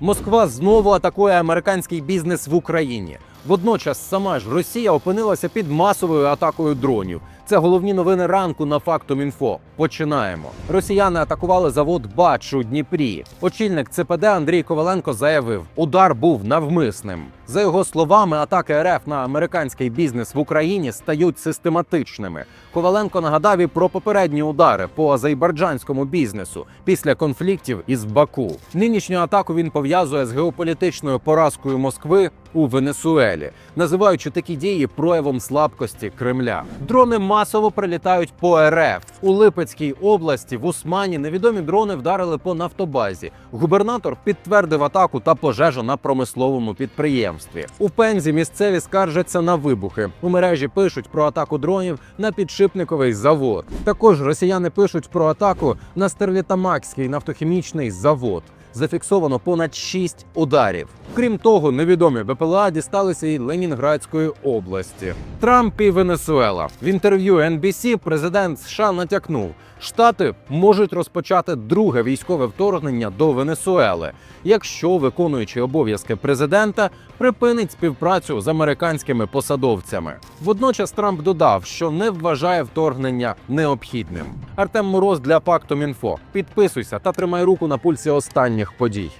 Москва знову атакує американський бізнес в Україні. Водночас сама ж Росія опинилася під масовою атакою дронів. Це головні новини ранку на Фактум Інфо. Починаємо. Росіяни атакували завод Бач у Дніпрі. Очільник ЦПД Андрій Коваленко заявив, удар був навмисним. За його словами, атаки РФ на американський бізнес в Україні стають систематичними. Коваленко нагадав і про попередні удари по азербайджанському бізнесу після конфліктів із Баку. Нинішню атаку він пов'язує з геополітичною поразкою Москви у Венесуелі, називаючи такі дії проявом слабкості Кремля. Дрони масово прилітають по РФ у Липецькій області. В Усмані невідомі дрони вдарили по нафтобазі. Губернатор підтвердив атаку та пожежу на промисловому підприємстві. У Пензі місцеві скаржаться на вибухи. У мережі пишуть про атаку дронів на підшипниковий завод. Також росіяни пишуть про атаку на Стерлітамакський нафтохімічний завод. Зафіксовано понад 6 ударів. Крім того, невідомі БПЛА дісталися і Ленінградської області. Трамп і Венесуела в інтерв'ю NBC президент США натякнув, штати можуть розпочати друге військове вторгнення до Венесуели, якщо виконуючий обов'язки президента припинить співпрацю з американськими посадовцями. Водночас Трамп додав, що не вважає вторгнення необхідним. Артем Мороз для Пактом Інфо. Підписуйся та тримай руку на пульсі останніх подій.